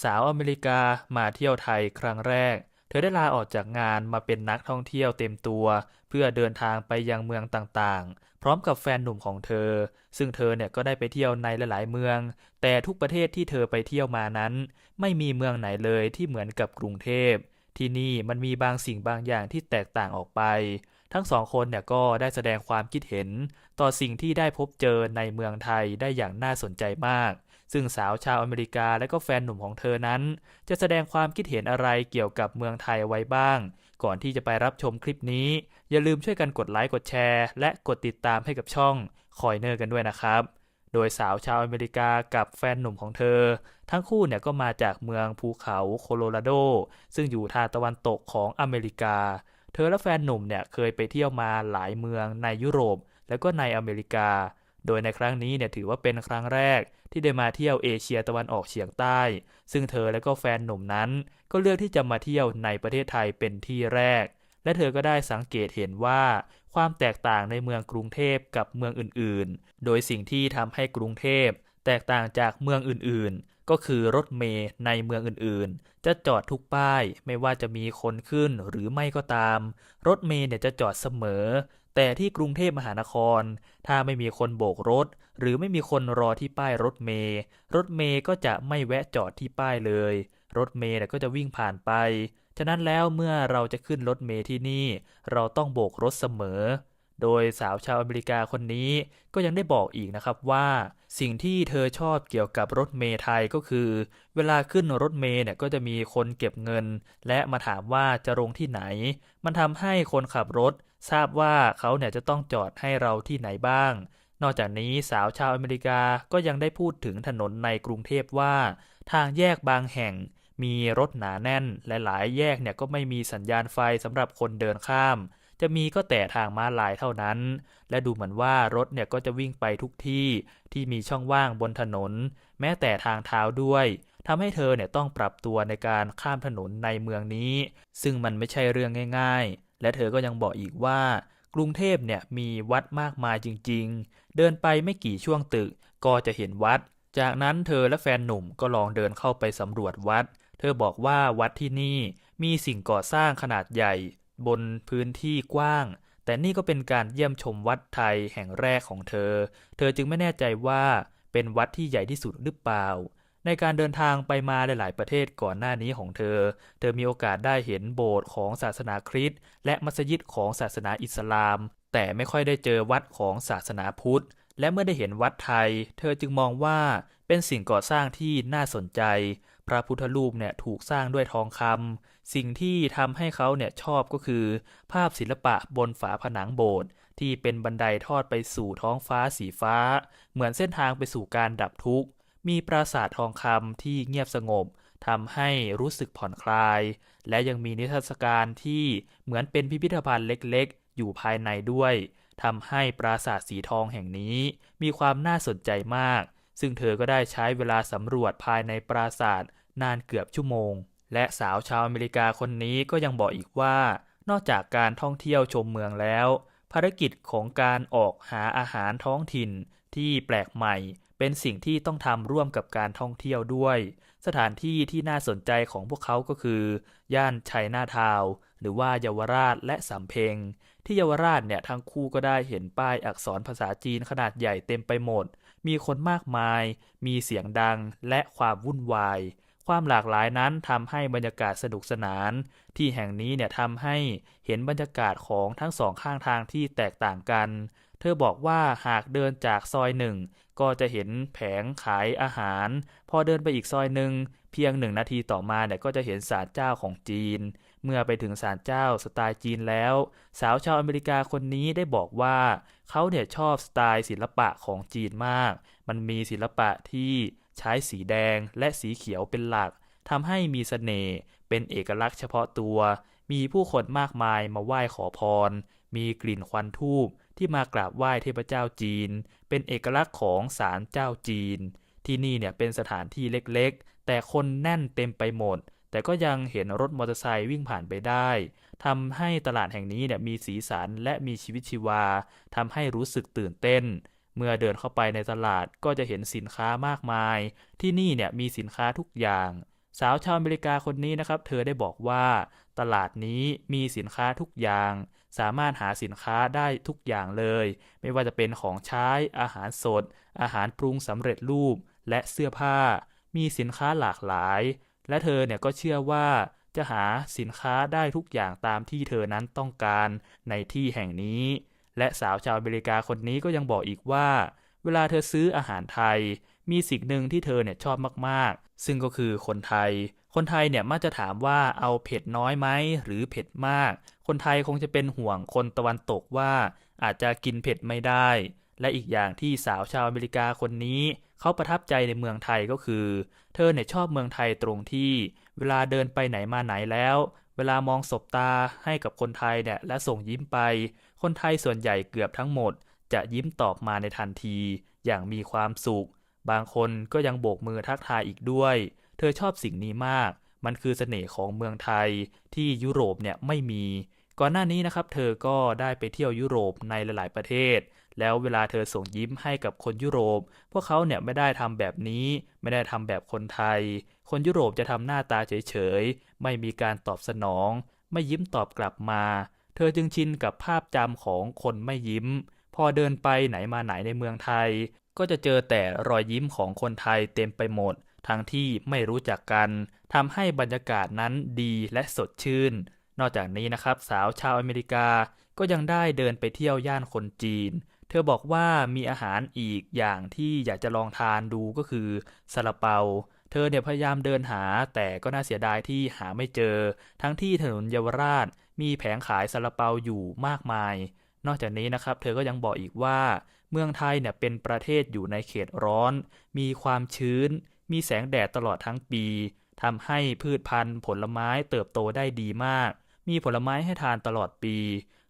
สาวอเมริกามาเที่ยวไทยครั้งแรก เธอได้ลาออกจากงานมาเป็นนักท่องเที่ยวเต็มตัว เพื่อเดินทางไปยังเมืองต่างๆ พร้อมกับแฟนหนุ่มของเธอ ซึ่งเธอเนี่ยก็ได้ไปเที่ยวในหลายๆเมือง แต่ทุกประเทศที่เธอไปเที่ยวมานั้น ไม่มีเมืองไหนเลยที่เหมือนกับกรุงเทพ ที่นี่มันมีบางสิ่งบางอย่างที่แตกต่างออกไป ทั้งสองคนเนี่ยก็ได้แสดงความคิดเห็น ต่อสิ่งที่ได้พบเจอในเมืองไทยได้อย่างน่าสนใจมาก ซึ่งสาวชาวอเมริกาและก็แฟนหนุ่มของเธอนั้น จะแสดงความคิดเห็นอะไรเกี่ยวกับเมืองไทยไว้บ้าง ก่อนที่จะไปรับชมคลิปนี้ อย่าลืมช่วยกันกดไลค์กดแชร์ และกดติดตามให้กับช่องคอยเนอร์กันด้วยนะครับ โดยสาวชาวอเมริกากับแฟนหนุ่มของเธอ ทั้งคู่เนี่ยก็มาจากเมืองภูเขาโคโลราโด ซึ่งอยู่ทางตะวันตกของอเมริกา เธอและแฟนหนุ่มเนี่ยเคยไปเที่ยวมาหลายเมืองในยุโรป และก็ในอเมริกา โดยในครั้งนี้เนี่ยถือว่าเป็นครั้งแรก ที่ได้มาเที่ยวเอเชียตะวันออกเฉียงใต้ ซึ่งเธอและก็แฟนหนุ่มนั้น ก็เลือกที่จะมาเที่ยวในประเทศไทยเป็นที่แรก และเธอก็ได้สังเกตเห็นว่า ความแตกต่างในเมืองกรุงเทพกับเมืองอื่นๆ โดยสิ่งที่ทำให้กรุงเทพแตกต่างจากเมืองอื่นๆ ก็คือรถเมล์ในเมืองอื่นๆ จะจอดทุกป้าย ไม่ว่าจะมีคนขึ้นหรือไม่ก็ตาม รถเมล์เนี่ยจะจอดเสมอ แต่ที่กรุงเทพมหานคร ถ้าไม่มีคนโบกรถ หรือไม่มีคนรอที่ป้ายรถเมย์รถเมย์ก็จะไม่แวะจอดที่ป้ายเลย รถเมย์ก็จะวิ่งผ่านไป ฉะนั้นแล้วเมื่อเราจะขึ้นรถเมย์ที่นี่ เราต้องโบกรถเสมอ โดยสาวชาวอเมริกาคนนี้ก็ยังได้บอกอีกนะครับว่าสิ่งที่เธอชอบเกี่ยวกับรถเมล์ไทยก็คือ เวลาขึ้นรถเมล์เนี่ยก็จะมีคนเก็บเงิน และมาถามว่าจะลงที่ไหน มันทำให้คนขับรถ ทราบว่าเขาเนี่ยจะต้องจอดให้เราที่ไหนบ้าง นอกจากนี้สาวชาวอเมริกาก็ยังได้พูดถึงถนนในกรุงเทพว่า ทางแยกบางแห่งมีรถหนาแน่น และหลายแยกเนี่ยก็ไม่มีสัญญาณไฟสำหรับคนเดินข้าม จะมีก็แต่ทางม้าลายเท่านั้น และดูเหมือนว่ารถเนี่ยก็จะวิ่งไปทุกที่ที่มีช่องว่างบนถนน แม้แต่ทางเท้าด้วยทำให้เธอเนี่ยต้องปรับตัวในการข้ามถนนในเมืองนี้ ซึ่งมันไม่ใช่เรื่องง่าย ๆ และเธอก็ยังบอกอีกว่ากรุงเทพเนี่ยมีวัดมากมายจริง ๆ เดินไปไม่กี่ช่วงตึกก็จะเห็นวัด จากนั้นเธอและแฟนหนุ่มก็ลองเดินเข้าไปสำรวจวัด เธอบอกว่าวัดที่นี่มีสิ่งก่อสร้างขนาดใหญ่ บนพื้นที่กว้าง แต่นี่ก็เป็นการเยี่ยมชมวัดไทยแห่งแรกของเธอ เธอจึงไม่แน่ใจว่าเป็นวัดที่ใหญ่ที่สุดหรือเปล่า ในการเดินทางไปมาหลาย ๆ ประเทศก่อนหน้านี้ของเธอ เธอมีโอกาสได้เห็นโบสถ์ของศาสนาคริสต์และมัสยิดของศาสนาอิสลาม แต่ไม่ค่อยได้เจอวัดของศาสนาพุทธ และเมื่อได้เห็นวัดไทย เธอจึงมองว่าเป็นสิ่งก่อสร้างที่น่าสนใจ พระพุทธรูปเนี่ยถูกสร้างด้วยทองคำสิ่งที่ทำให้เขาเนี่ยชอบก็คือ ภาพศิลปะบนฝาผนังโบสถ์ที่เป็นบันไดทอดไปสู่ท้องฟ้าสีฟ้า เหมือนเส้นทางไปสู่การดับทุกข์ มีปราสาททองคำที่เงียบสงบทำให้รู้สึกผ่อนคลาย และยังมีนิทรรศการที่เหมือนเป็นพิพิธภัณฑ์เล็กๆ อยู่ภายในด้วยทำให้ปราสาทสีทองแห่งนี้มีความน่าสนใจมาก ซึ่งเธอก็ได้ใช้เวลาสำรวจภายในปราสาทนานเกือบชั่วโมง และสาวชาวอเมริกาคนนี้ก็ยังบอกอีกว่า นอกจากการท่องเที่ยวชมเมืองแล้ว ภารกิจของการออกหาอาหารท้องถิ่นที่แปลกใหม่ เป็นสิ่งที่ต้องทำร่วมกับการท่องเที่ยวด้วย สถานที่ที่น่าสนใจของพวกเขาก็คือ ย่านชัยนาทาวหรือว่าเยาวราชและสำเพ็งที่เยาวราชเนี่ยทั้งคู่ก็ได้เห็นป้ายอักษรภาษาจีนขนาดใหญ่เต็มไปหมด มีคนมากมาย มีเสียงดังและความวุ่นวาย ความหลากหลายนั้นทำให้บรรยากาศสนุกสนาน ที่แห่งนี้เนี่ยทำให้เห็นบรรยากาศของทั้งสองข้างทางที่แตกต่างกัน เธอบอกว่าหากเดินจากซอยหนึ่งก็จะเห็นแผงขายอาหาร พอเดินไปอีกซอยหนึ่ง เพียงหนึ่งนาทีต่อมาเนี่ยก็จะเห็นศาลเจ้าของจีน เมื่อไปถึงศาลเจ้าสไตล์จีนแล้ว สาวชาวอเมริกาคนนี้ได้บอกว่าเขาเนี่ยชอบสไตล์ศิลปะของจีนมาก มันมีศิลปะที่ใช้สีแดงและสีเขียวเป็นหลักทำให้มีเสน่ห์เป็นเอกลักษณ์เฉพาะตัว มีผู้คนมากมายมาไหว้ขอพร มีกลิ่นควันทูบที่มากราบไหว้เทพเจ้าจีน เป็นเอกลักษณ์ของศาลเจ้าจีน ที่นี่เนี่ยเป็นสถานที่เล็ก แต่คนแน่นเต็มไปหมด แต่ก็ยังเห็นรถมอเตอร์ไซค์วิ่งผ่านไปได้ทำให้ตลาดแห่งนี้เนี่ยมีสีสันและมีชีวิตชีวาทำให้รู้สึกตื่นเต้น เมื่อเดินเข้าไปในตลาดก็จะเห็นสินค้ามากมาย ที่นี่เนี่ยมีสินค้าทุกอย่าง สาวชาวอเมริกาคนนี้นะครับ เธอได้บอกว่า ตลาดนี้มีสินค้าทุกอย่าง สามารถหาสินค้าได้ทุกอย่างเลย ไม่ว่าจะเป็นของใช้อาหารสด อาหารปรุงสำเร็จรูปและเสื้อผ้า มีสินค้าหลากหลาย และเธอเนี่ยก็เชื่อว่าจะหาสินค้าได้ทุกอย่างตามที่เธอนั้นต้องการในที่แห่งนี้ และสาวชาวอเมริกาคนนี้ก็ยังบอกอีกว่า เวลาเธอซื้ออาหารไทย มีสิ่งหนึ่งที่เธอเนี่ยชอบมากๆ ซึ่งก็คือคนไทย คนไทยเนี่ยมักจะถามว่าเอาเผ็ดน้อยไหมหรือเผ็ดมาก คนไทยคงจะเป็นห่วงคนตะวันตกว่า อาจจะกินเผ็ดไม่ได้ และอีกอย่างที่สาวชาวอเมริกาคนนี้ เขาประทับใจในเมืองไทยก็คือ เธอเนี่ยชอบเมืองไทยตรงที่ เวลาเดินไปไหนมาไหนแล้ว เวลามองสบตาให้กับคนไทยเนี่ยและส่งยิ้มไป คนไทยส่วนใหญ่เกือบทั้งหมด จะยิ้มตอบมาในทันที อย่างมีความสุข บางคนก็ยังโบกมือทักทายอีกด้วย เธอชอบสิ่งนี้มาก มันคือเสน่ห์ของเมืองไทย ที่ยุโรปเนี่ยไม่มี ก่อนหน้านี้นะครับ เธอก็ได้ไปเที่ยวยุโรปในหลาย ๆ ประเทศ แล้วเวลาเธอส่งยิ้มให้กับคนยุโรป พวกเขาเนี่ยไม่ได้ทำแบบนี้ ไม่ได้ทำแบบคนไทย คนยุโรปจะทำหน้าตาเฉยๆ ไม่มีการตอบสนอง ไม่ยิ้มตอบกลับมา เธอจึงชินกับภาพจำของคนไม่ยิ้ม พอเดินไปไหนมาไหนในเมืองไทย ก็จะเจอแต่รอยยิ้มของคนไทยเต็มไปหมด ทั้งที่ไม่รู้จักกันทำให้บรรยากาศนั้นดีและสดชื่น นอกจากนี้นะครับสาวชาวอเมริกาก็ยังได้เดินไปเที่ยวย่านคนจีน เธอบอกว่ามีอาหารอีกอย่างที่อยากจะลองทานดูก็คือซาลาเปา เธอเนี่ยพยายามเดินหาแต่ก็น่าเสียดายที่หาไม่เจอ ทั้งที่ถนนเยาวราช มีแผงขายซาลาเปาอยู่มากมาย นอกจากนี้นะครับ เธอก็ยังบอกอีกว่า เมืองไทยเนี่ยเป็นประเทศอยู่ในเขตร้อน มีความชื้น มีแสงแดดตลอดทั้งปีทำให้พืชพันธุ์ผลไม้เติบโตได้ดีมาก มีผลไม้ให้ทานตลอดปี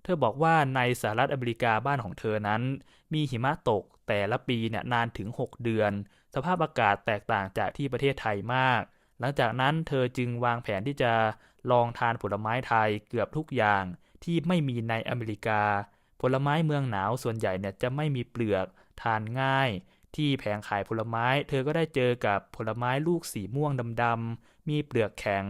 เธอบอกว่าในสหรัฐอเมริกาบ้านของเธอนั้น มีหิมะตกแต่ละปีเนี่ยนานถึง 6 เดือน สภาพอากาศแตกต่างจากที่ประเทศไทยมาก หลังจากนั้นเธอจึงวางแผนที่จะลองทานผลไม้ไทยเกือบทุกอย่างที่ไม่มีในอเมริกา ผลไม้เมืองหนาวส่วนใหญ่เนี่ยจะไม่มีเปลือกทานง่าย ที่แผงขายผลไม้ เธอก็ได้เจอกับผลไม้ลูกสีม่วงดำๆมีเปลือกแข็ง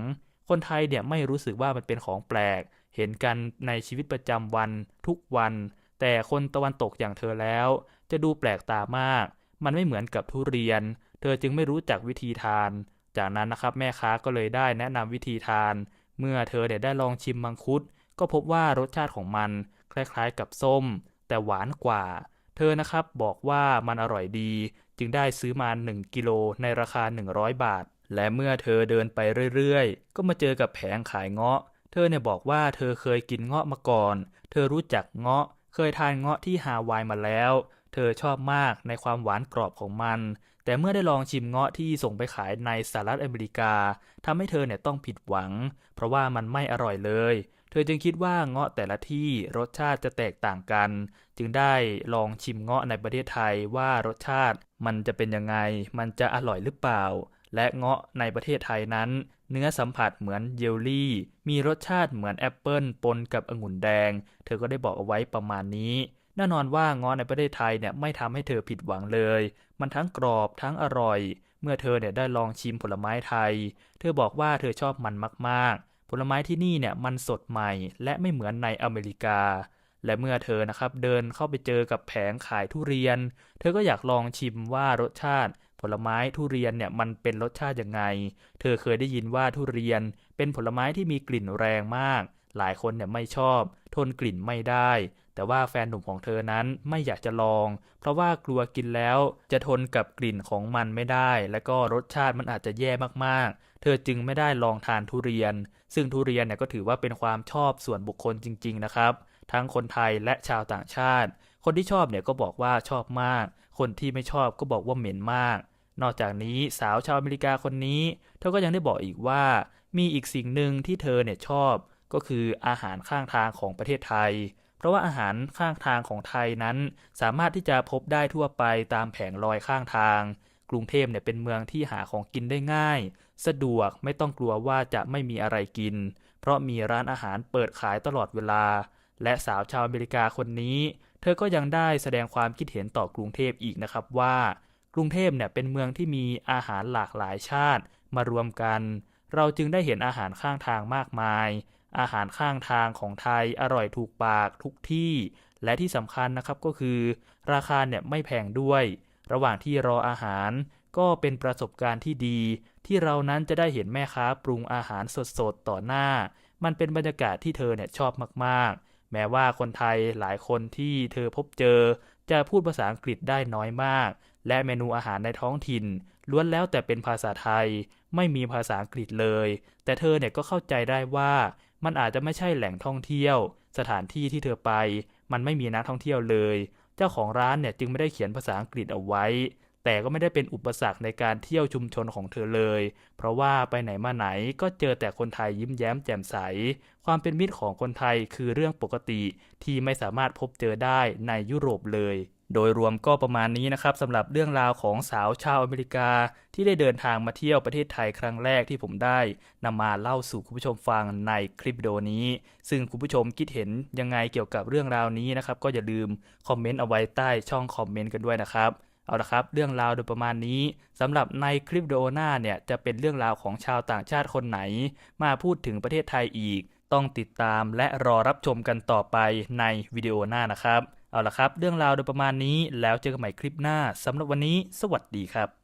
คนไทยเนี่ยไม่รู้สึกว่ามันเป็นของแปลก เห็นกันในชีวิตประจำวันทุกวัน แต่คนตะวันตกอย่างเธอแล้ว จะดูแปลกตามาก มันไม่เหมือนกับทุเรียน เธอจึงไม่รู้จักวิธีทาน จากนั้นนะครับแม่ค้าก็เลยได้แนะนำวิธีทาน เมื่อเธอเนี่ยได้ลองชิมมังคุด ก็พบว่ารสชาติของมัน คล้ายๆกับส้ม แต่หวานกว่า เธอนะครับบอกว่ามันอร่อยดี จึงได้ซื้อมา 1 กิโลในราคา 100 บาท และเมื่อเธอเดินไปเรื่อยๆ ก็มาเจอกับแผงขายเงาะ เธอเนี่ยบอกว่าเธอเคยกินเงาะมาก่อน เธอรู้จักเงาะ เคยทานเงาะที่ฮาวายมาแล้ว เธอชอบมากในความหวานกรอบของมัน แต่เมื่อได้ลองชิมเงาะที่ส่งไปขายในสหรัฐอเมริกาทำให้เธอเนี่ยต้องผิดหวัง เพราะว่ามันไม่อร่อยเลย เธอจึงคิดว่าเงาะแต่ละที่รสชาติจะแตกต่างกัน จึงได้ลองชิมเงาะในประเทศไทยว่ารสชาติ มันจะเป็นยังไง มันจะอร่อยหรือเปล่า และเงาะในประเทศไทยนั้น เนื้อสัมผัสเหมือนเยลลี่ มีรสชาติเหมือนแอปเปิลปนกับองุ่นแดง เธอก็ได้บอกเอาไว้ประมาณนี้แน่นอนว่างาะในประเทศไทยเนี่ยไม่ทำให้เธอผิดหวังเลย มันทั้งกรอบทั้งอร่อย เมื่อเธอเนี่ยได้ลองชิมผลไม้ไทย เธอบอกว่าเธอชอบมันมากๆ ผลไม้ที่นี่เนี่ยมันสดใหม่ และไม่เหมือนในอเมริกา และเมื่อเธอนะครับเดินเข้าไปเจอกับแผงขายทุเรียน เธอก็อยากลองชิมว่ารสชาติ ผลไม้ทุเรียนเนี่ยมันเป็นรสชาติยังไง เธอเคยได้ยินว่าทุเรียนเป็นผลไม้ที่มีกลิ่นแรงมาก หลายคนเนี่ยไม่ชอบ ทนกลิ่นไม่ได้ แต่ว่าแฟนหนุ่มของเธอนั้นไม่อยากจะลอง เพราะว่ากลัวกินแล้วจะทนกับกลิ่นของมันไม่ได้ และก็รสชาติมันอาจจะแย่มากๆ เธอจึงไม่ได้ลองทานทุเรียน ซึ่งทุเรียนเนี่ยก็ถือว่าเป็นความชอบส่วนบุคคลจริง ๆ นะครับ ทั้งคนไทยและชาวต่างชาติ คนที่ชอบเนี่ยก็บอกว่าชอบมาก คนที่ไม่ชอบก็บอกว่าเหม็นมาก นอกจากนี้สาวชาวอเมริกาคนนี้ เธอก็ยังได้บอกอีกว่า มีอีกสิ่งหนึ่งที่เธอเนี่ยชอบก็คืออาหารข้างทางของประเทศไทย เพราะว่าอาหารข้างทางของไทยนั้น สามารถที่จะพบได้ทั่วไปตามแผงลอยข้างทาง กรุงเทพเนี่ยเป็นเมืองที่หาของกินได้ง่าย สะดวกไม่ต้องกลัวว่าจะไม่มีอะไรกิน เพราะมีร้านอาหารเปิดขายตลอดเวลา และสาวชาวอเมริกาคนนี้ เธอก็ยังได้แสดงความคิดเห็นต่อกรุงเทพอีกนะครับว่า กรุงเทพเนี่ยเป็นเมืองที่มีอาหารหลากหลายชาติมารวมกัน เราจึงได้เห็นอาหารข้างทางมากมาย อาหารข้างทางของไทยอร่อยถูกปากทุกที่ และที่สำคัญนะครับก็คือ ราคาเนี่ยไม่แพงด้วย ระหว่างที่รออาหารก็เป็นประสบการณ์ที่ดี ที่เรานั้นจะได้เห็นแม่ค้าปรุงอาหารสดๆต่อหน้า มันเป็นบรรยากาศที่เธอเนี่ยชอบมากๆ แม้ว่าคนไทยหลายคนที่เธอพบเจอ จะพูดภาษาอังกฤษได้น้อยมาก และเมนูอาหารในท้องถิ่น ล้วนแล้วแต่เป็นภาษาไทย ไม่มีภาษาอังกฤษเลย แต่เธอเนี่ยก็เข้าใจได้ว่ามันอาจจะไม่ใช่แหล่งท่องเที่ยว สถานที่ที่เธอไป มันไม่มีนักท่องเที่ยวเลย เจ้าของร้านเนี่ยจึงไม่ได้เขียนภาษาอังกฤษเอาไว้ แต่ก็ไม่ได้เป็นอุปสรรคในการเที่ยวชุมชนของเธอเลย เพราะว่าไปไหนมาไหนก็เจอแต่คนไทยยิ้มแย้มแจ่มใส ความเป็นมิตรของคนไทยคือเรื่องปกติที่ไม่สามารถพบเจอได้ในยุโรปเลยโดยรวมก็ประมาณนี้นะครับสำหรับเรื่องราวของสาวชาวอเมริกา ที่ได้เดินทางมาเที่ยวประเทศไทยครั้งแรกที่ผมได้นำมาเล่าสู่คุณผู้ชมฟังในคลิปวิดีโอนี้ ซึ่งคุณผู้ชมคิดเห็นยังไงเกี่ยวกับเรื่องราวนี้นะครับก็อย่าลืมคอมเมนต์เอาไว้ใต้ช่องคอมเมนต์กันด้วยนะครับเอาละครับเรื่องราวโดยประมาณนี้สำหรับในคลิปวิดีโอหน้าเนี่ยจะเป็นเรื่องราวของชาวต่างชาติคนไหน มาพูดถึงประเทศไทยอีก ต้องติดตามและรอรับชมกันต่อไปในวิดีโอหน้านะครับ เอาละครับ เรื่องราวโดยประมาณนี้แล้วเจอกันใหม่คลิปหน้าสำหรับวันนี้ สวัสดีครับ